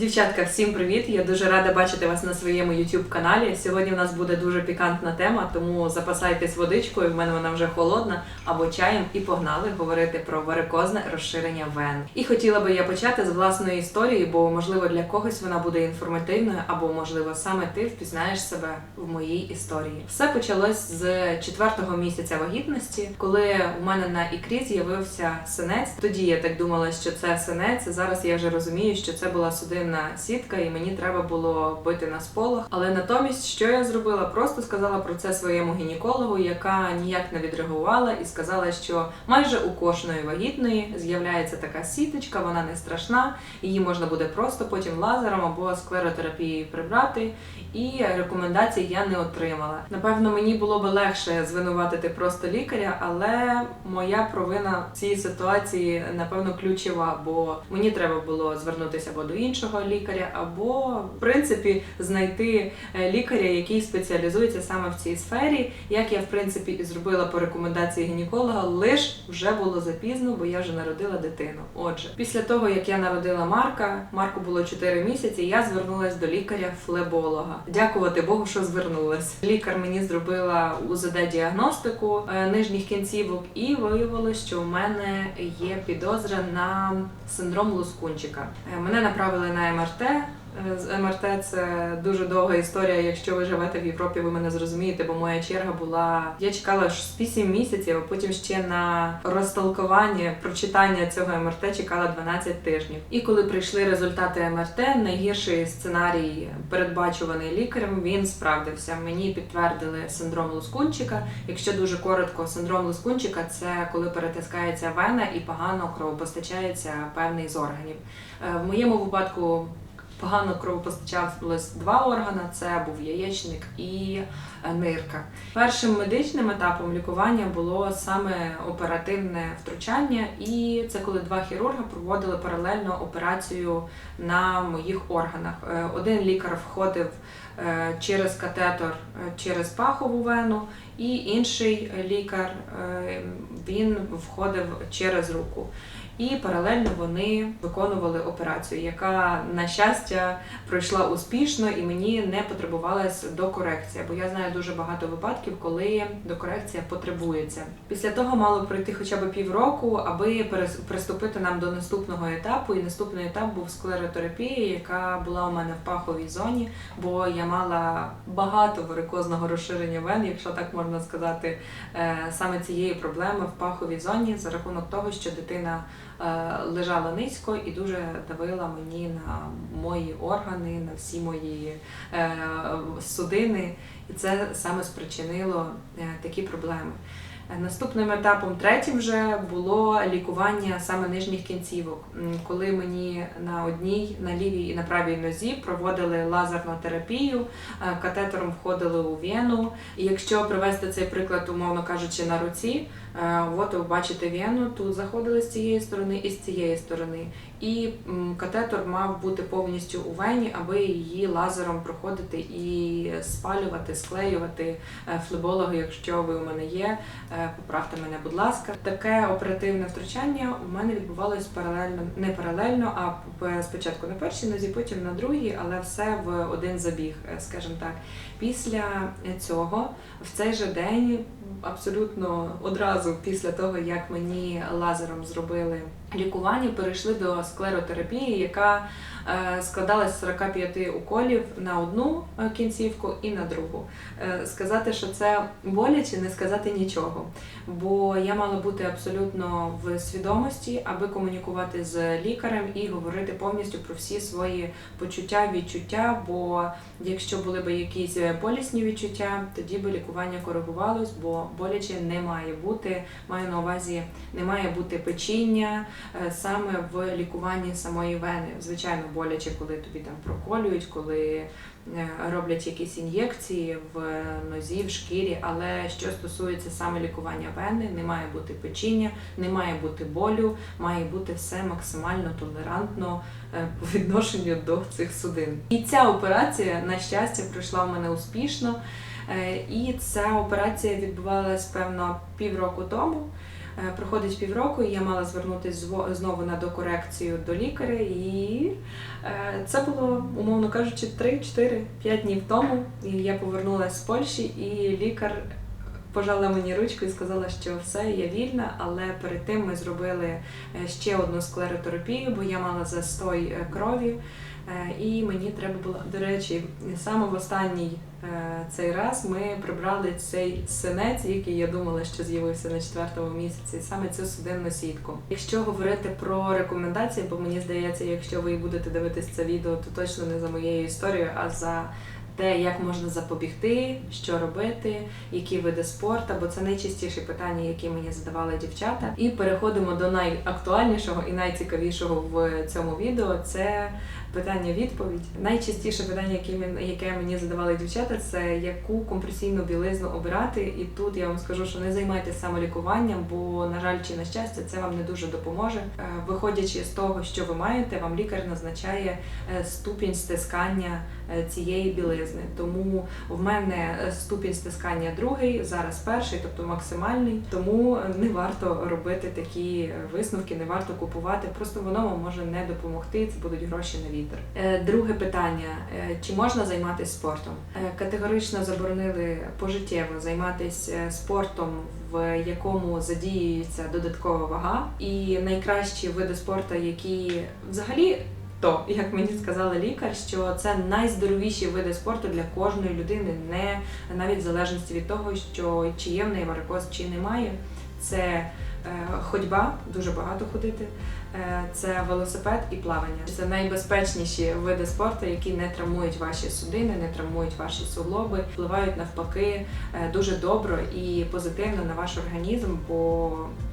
Дівчатка, всім привіт! Я дуже рада бачити вас на своєму youtube каналі. Сьогодні у нас буде дуже пікантна тема, тому запасайтесь водичкою. В мене вона вже холодна, або чаєм, і погнали говорити про варикозне розширення вен. І хотіла би я почати з власної історії, бо можливо для когось вона буде інформативною, або можливо саме ти впізнаєш себе в моїй історії. Все почалось з четвертого місяця вагітності, коли у мене на ікрі з'явився синець. Тоді я так думала, що це синець. Зараз я вже розумію, що це була судинна сітка, і мені треба було бити на сполох. Але натомість, що я зробила? Просто сказала про це своєму гінекологу, яка ніяк не відреагувала, і сказала, що майже у кожної вагітної з'являється така сіточка, вона не страшна, її можна буде просто потім лазером або склеротерапією прибрати. І рекомендацій я не отримала. Напевно, мені було би легше звинуватити просто лікаря, але моя провина в цій ситуації напевно ключова, бо мені треба було звернутися або до іншого лікаря, або в принципі знайти е, лікаря, який спеціалізується саме в цій сфері. Як я в принципі і зробила по рекомендації гінеколога, лиш вже було запізно, бо я вже народила дитину. Отже, після того як я народила Марка, Марку було 4 місяці. Я звернулася до лікаря-флеболога. Дякувати Богу, що звернулась. Лікар мені зробила УЗД-діагностику е, нижніх кінцівок, і виявилось, що у мене є підозра на синдром Лускунчика. Е, Мене направили на МРТ. Е, З МРТ це дуже довга історія. Якщо ви живете в Європі, ви мене зрозумієте, бо моя черга була. Я чекала з 8 місяців, а потім ще на розтолкування, прочитання цього МРТ чекала 12 тижнів. І коли прийшли результати МРТ, найгірший сценарій, передбачуваний лікарем, він справдився. Мені підтвердили синдром Лускунчика. Якщо дуже коротко, синдром Лускунчика це коли перетискається вена і погано кровопостачається певний з органів. Е, В моєму випадку погано кровопостачалось два органи: це був яєчник і е, нирка. Першим медичним етапом лікування було саме оперативне втручання, і це коли два хірурги проводили паралельно операцію на моїх органах. Е, Один лікар входив е, через катетор через пахову вену, і інший лікар він входив через руку. І паралельно вони виконували операцію, яка на щастя пройшла успішно і мені не потребувалась докорекція, бо я знаю дуже багато випадків, коли докорекція потребується. Після того мало пройти хоча б півроку, аби приступити нам до наступного етапу. І наступний етап був склеротерапія, яка була у мене в паховій зоні, бо я мала багато варикозного розширення вен, якщо так можна сказати, е, саме цієї проблеми в паховій зоні за рахунок того, що дитина лежала низько і дуже давила мені на мої органи, на всі мої е, судини, і це саме спричинило е, такі проблеми. Наступним етапом, третім вже було лікування саме нижніх кінцівок, коли мені на одній, на лівій і на правій нозі проводили лазерну терапію, е, катетером входили у вену. І якщо привести цей приклад, умовно кажучи, на руці, е, от ви бачите вену, тут заходили з цієї сторони і з цієї сторони. І м, катетор мав бути повністю у вені, аби її лазером проходити і спалювати, склеювати. Е, Флебологи, якщо ви у мене є, поправте мене, будь ласка. Таке оперативне втручання у мене відбувалось паралельно, не паралельно, а спочатку на першій нозі, потім на другій, але все в один забіг, е, скажімо так. Після цього, в цей же день, абсолютно одразу після того, як мені лазером зробили лікування, перейшли до склеротерапії, яка е, складалась з 45 уколів на одну е, кінцівку і на другу. Е, Сказати, що це боляче, не сказати нічого. Бо я мала бути абсолютно в свідомості, аби комунікувати з лікарем і говорити повністю про всі свої почуття, відчуття. Бо якщо були б якісь болісні відчуття, тоді би лікування коригувалось, бо боляче не має бути. Маю на увазі, не має бути печіння е, саме в лікуванні самої вени. Звичайно, боляче, коли тобі там проколюють, коли е, роблять якісь ін'єкції в нозі, в шкірі. Але що стосується саме лікування вени, не має бути печіння, не має бути болю, має бути все максимально толерантно е, по відношенню до цих судин. І ця операція, на щастя, пройшла в мене успішно. Е, І ця операція відбувалась певно півроку тому. Е, Проходить півроку, і я мала звернутися знову на докорекцію до лікаря, і це було, умовно кажучи, 3-4-5 днів тому. І я повернулася з Польщі, і лікар пожала мені ручку і сказала, що все, я вільна, але перед тим ми зробили е, ще одну склеротерапію, бо я мала застой е, крові. Е, І мені треба було, до речі, саме в останній цей раз ми прибрали цей синець, який я думала, що з'явився на четвертому місяці, саме цю судинну сітку. Якщо говорити про рекомендації, бо мені здається, якщо ви будете дивитись це відео, то точно не за моєю історією, а за те, як можна запобігти, що робити, які види спорту, бо це найчастіші питання, які мені задавали дівчата. І переходимо до найактуальнішого і найцікавішого в цьому відео. Це питання-відповідь. Найчастіше питання, яке мен- яке мені задавали дівчата, це яку компресійну білизну обирати. І тут я вам скажу, що не займайтеся самолікуванням, бо на жаль чи на щастя, це вам не дуже допоможе. Е, Виходячи з того, що ви маєте, вам лікар назначає е, ступінь стискання е, цієї білизни. Тому в мене ступінь стискання другий, зараз перший, тобто максимальний. Тому не варто робити такі висновки, не варто купувати. Просто воно вам може не допомогти. Це будуть гроші на вітер. Е, Друге питання: Е, чи можна займатися спортом? Е, Категорично заборонили пожиттєво займатися спортом. В якому задіюється додаткова вага, і найкращі види спорту, які взагалі то, як мені сказала лікар, що це найздоровіші види спорту для кожної людини, не навіть в залежності від того, що чи є в неї варикоз, чи немає. Це е, ходьба, дуже багато ходити, це велосипед і плавання. Це найбезпечніші види спорту, які не травмують ваші судини, не травмують ваші суглоби, впливають навпаки е, дуже добре і позитивно на ваш організм, бо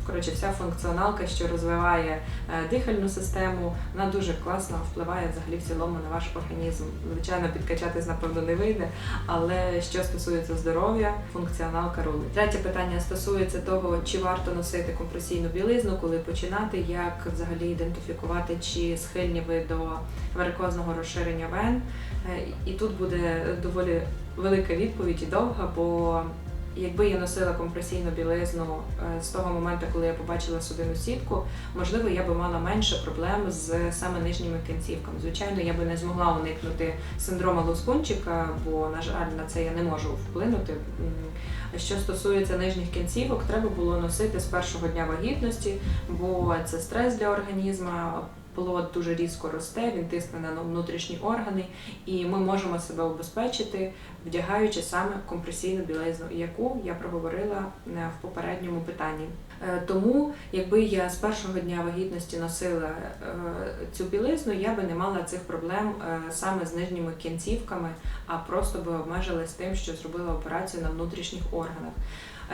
коротше вся функціоналка, що розвиває е, дихальну систему, вона дуже класно впливає взагалі в цілому на ваш організм. Звичайно, підкачатись напевно не вийде, але що стосується здоров'я, функціоналка рулить. Третє питання стосується того, чи варто носити компресійну білизну, коли починати, як взагалі ідентифікувати, чи схильні ви до варикозного розширення вен. Е, І тут буде доволі велика відповідь і довга, бо якби я носила компресійну білизну е, з того моменту, коли я побачила судинну сітку, можливо, я би мала менше проблем з саме нижніми кінцівками. Звичайно, я би не змогла уникнути синдрома лоскунчика, бо, на жаль, на це я не можу вплинути. Що стосується нижніх кінцівок, треба було носити з першого дня вагітності, бо це стрес для організму. Плод дуже різко росте, він тисне на внутрішні органи, і ми можемо себе убезпечити, вдягаючи саме компресійну білизну, яку я проговорила е, в попередньому питанні. Е, Тому, якби я з першого дня вагітності носила е, цю білизну, я би не мала цих проблем саме з нижніми кінцівками, а просто би обмежилась тим, що зробила операцію на внутрішніх органах.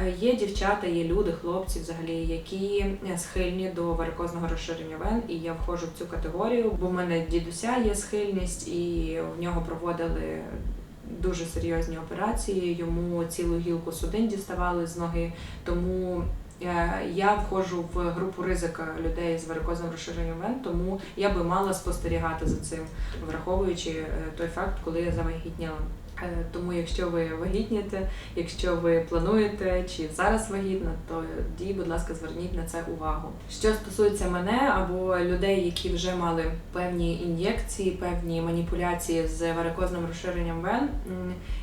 Е, Є дівчата, є люди, хлопці взагалі, які е, схильні до варикозного розширення вен, і я входжу в цю категорію, бо в мене дідуся є схильність, і в нього проводили дуже серйозні операції. Йому цілу гілку судин діставали з ноги. Тому е, я входжу в групу ризика людей з варикозним розширенням вен, тому я би мала спостерігати за цим, враховуючи той факт, коли я завагітніла. Е, Тому, якщо ви вагітніте, якщо ви плануєте чи зараз вагітна, то дій, будь ласка, зверніть на це увагу. Що стосується мене або людей, які вже мали певні ін'єкції, певні маніпуляції з варикозним розширенням вен.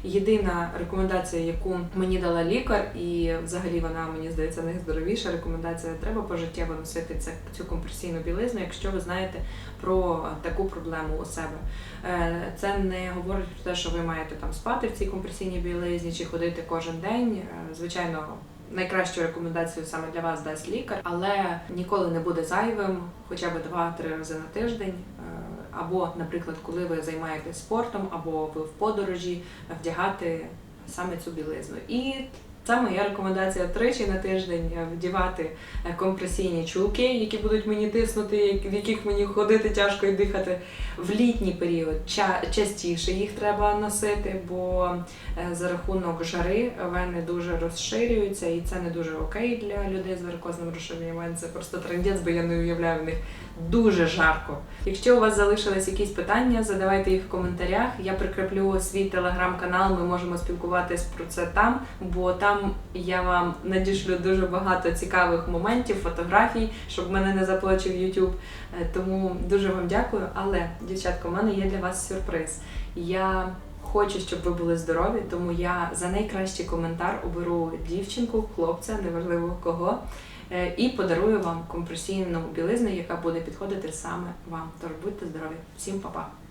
Єдина рекомендація, яку мені дала лікар, і взагалі вона мені здається найздоровіша рекомендація, треба пожиттєво носити це цю компресійну білизну, якщо ви знаєте про таку проблему у себе. Е, Це не говорить про те, що ви маєте там спати в цій компресійній білизні чи ходити кожен день. Е, Звичайно, найкращу рекомендацію саме для вас дасть лікар, але ніколи не буде зайвим, хоча б 2-3 рази на тиждень. е, Або, наприклад, коли ви займаєтесь спортом, або ви в подорожі, вдягати саме цю білизну. І це моя рекомендація тричі на тиждень е, вдівати е, компресійні чулки, які будуть мені тиснути, в яких мені ходити тяжко і дихати. В літній період ча- частіше їх треба носити, бо е, за рахунок жари вени дуже розширюються, і це не дуже окей для людей з варикозним розширенням вен. Це просто трендець, бо я не уявляю в них дуже жарко. Якщо у вас залишились якісь питання, задавайте їх в коментарях. Я прикріплю свій телеграм-канал. Ми можемо спілкуватись про це там, бо там я вам надішлю дуже багато цікавих моментів, фотографій, щоб мене не заплачив YouTube. Е, Тому дуже вам дякую. Але, дівчатка, у мене є для вас сюрприз. Я хочу, щоб ви були здорові, тому я за найкращий коментар оберу дівчинку, хлопця, неважливо кого. е, І подарую вам компресійну білизну, яка буде підходити саме вам. Тож будьте здорові. Всім па-па!